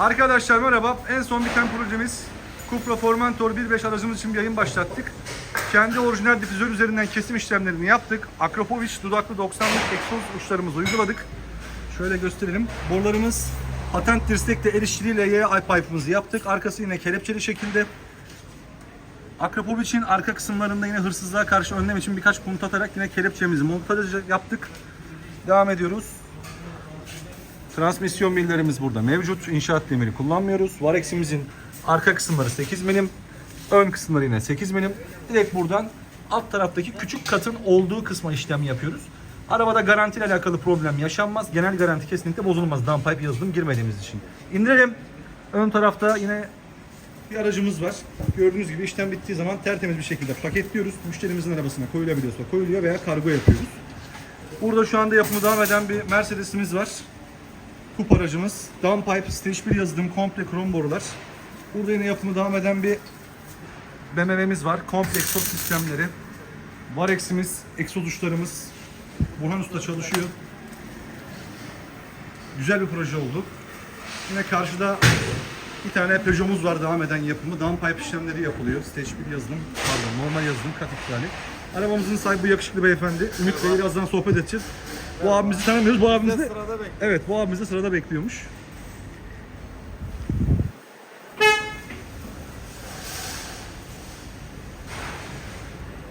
Arkadaşlar merhaba. En son biten projemiz Cupra Formentor 1.5 aracımız için bir yayın başlattık. Kendi orijinal difüzör üzerinden kesim işlemlerini yaptık. Akrapovic dudaklı 90'lık egzoz uçlarımızı uyguladık. Şöyle gösterelim. Borularımız patent dirstekte el işçiliğiyle pipe'ımızı yaptık. Arkası yine kelepçeli şekilde. Akrapovic'in arka kısımlarında yine hırsızlığa karşı önlem için birkaç punut atarak yine kelepçemizi montaj yaptık. Devam ediyoruz. Transmisyon millerimiz burada mevcut. İnşaat demiri kullanmıyoruz. Varex'imizin arka kısımları 8 milim. Ön kısımları yine 8 milim. Direkt buradan alt taraftaki küçük katın olduğu kısma işlem yapıyoruz. Arabada garantiyle alakalı problem yaşanmaz. Genel garanti kesinlikle bozulmaz. Downpipe yazılım girmediğimiz için. İndirelim. Ön tarafta yine bir aracımız var. Gördüğünüz gibi işlem bittiği zaman tertemiz bir şekilde paketliyoruz. Müşterimizin arabasına koyulabiliyorsa koyuluyor veya kargo yapıyoruz. Burada şu anda yapımı devam eden bir Mercedes'imiz var. Kup aracımız. Downpipe Stage 1 yazılım komple krom borular. Burada yine yapımı devam eden bir BMW'miz var. Komple egzoz sistemleri. Varex'imiz, egzoz uçlarımız. Burhan Usta çalışıyor. Güzel bir proje oldu. Yine karşıda bir tane Peugeot'umuz var devam eden yapımı. Downpipe işlemleri yapılıyor. Stage 1 yazılım, pardon normal yazılım kat iptali. Arabamızın sahibi yakışıklı beyefendi. Ümit Bey birazdan sohbet edeceğiz. Bu abimizi tanımıyoruz. Bu abimiz de Sırada bekliyor. Evet bu abimiz de sırada bekliyormuş.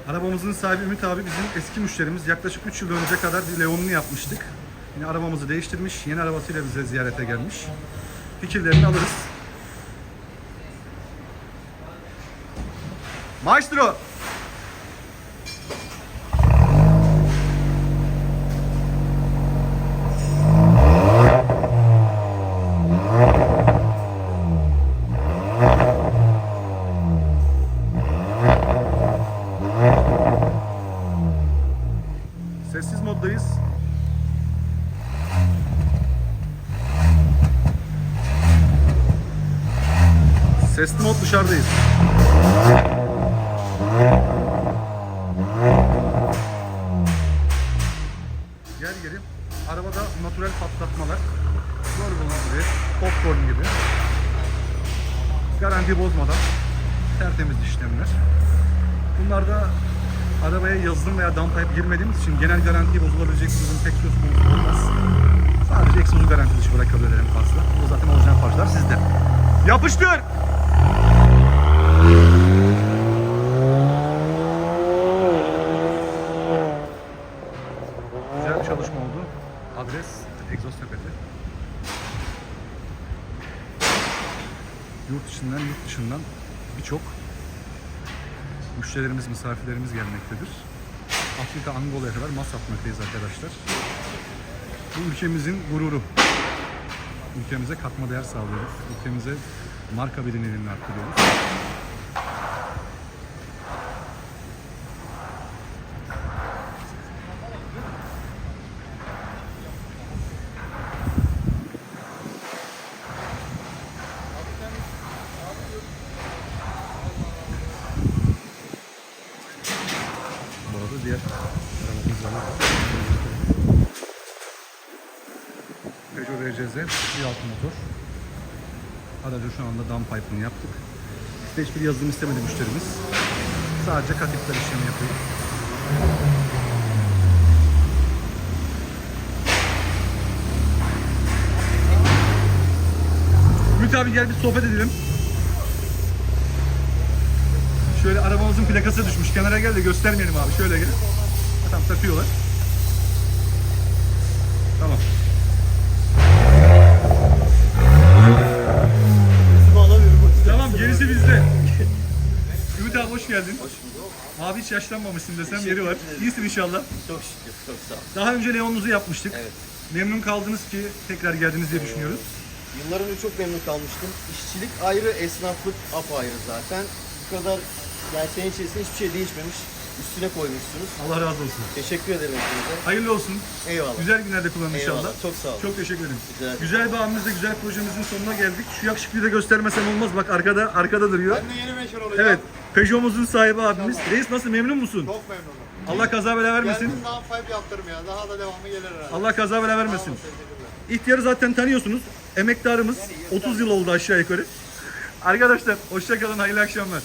Arabamızın sahibi Ümit abi bizim eski müşterimiz. Yaklaşık 3 yıl önce kadar bir Leon'unu yapmıştık. Yine arabamızı değiştirmiş. Yeni arabasıyla bize ziyarete gelmiş. Fikirlerini alırız. Maestro! Sesli mod dışarıdayız. Gel geri. Arabada natürel patlatmalar. Gördüğünüz gibi popcorn gibi. Garanti bozmadan tertemiz işlemler. Bunlar da arabaya yazılım veya downpipe girmediğimiz için genel garantiye bozulabilecek bir durum pek söz konusu olmaz. Sadece egzozu garanti dışı bırakabilir en fazla. O zaten orijinal parçalar sizde. Yapıştır! Güzel bir çalışma oldu. Adres Egzoz Tepe'de. Yurt içinden, yurt dışından birçok müşterilerimiz, misafirlerimiz gelmektedir. Afrika, Angola'ya kadar mas atmaktayız arkadaşlar. Bu ülkemizin gururu. Ülkemize katma değer sağlıyoruz. Ülkemize marka bilinirliğini arttırıyoruz. Bu arada diğer arabamız var. Peugeot RCZ 1.6 motor. Aracı şu anda downpipe'ını yaptık. Stage bir yazılım istemedi müşterimiz. Sadece katipler işlemi yapıyor. Ümit abi gel bir sohbet edelim. Şöyle arabamızın plakası düşmüş. Kenara gel de göstermeyelim abi. Şöyle gel. Tamam takıyorlar. Abi hoş geldin. Hoş bulduk. Abi hiç yaşlanmamışsın desem Teşekkür yeri var. ederim. İyisin inşallah. Çok şükür. Çok sağ ol. Daha önce Leon'unuzu yapmıştık. Evet. Memnun kaldınız ki tekrar geldiniz diye düşünüyoruz. Yıllar önce çok memnun kalmıştım. İşçilik ayrı, esnaflık apayrı zaten. Bu kadar yani senin içerisinde hiçbir şey değişmemiş. Üstüne koymuşsunuz. Allah razı olsun. Teşekkür ederim hepinize. Hayırlı olsun. Eyvallah. Güzel günlerde kullanın Eyvallah. inşallah. Çok sağ olun. Çok teşekkür ederim. Güzel. Güzel bir abimizle güzel projemizin sonuna geldik. Şu yakışıklıyı da göstermesem olmaz. Bak arkada arkada duruyor. Ben de yeni meşhur olacağım. Evet. Peugeot'umuzun sahibi abimiz. Reis nasıl memnun musun? Çok memnunum. Allah kaza bela vermesin. Geldim daha pipe yaptırmaya. Daha da devamı gelir herhalde. Allah kaza bela vermesin. İhtiyarı zaten tanıyorsunuz. emektarımız 30 yıl oldu aşağı yukarı. Arkadaşlar hoşça kalın hayırlı akşamlar.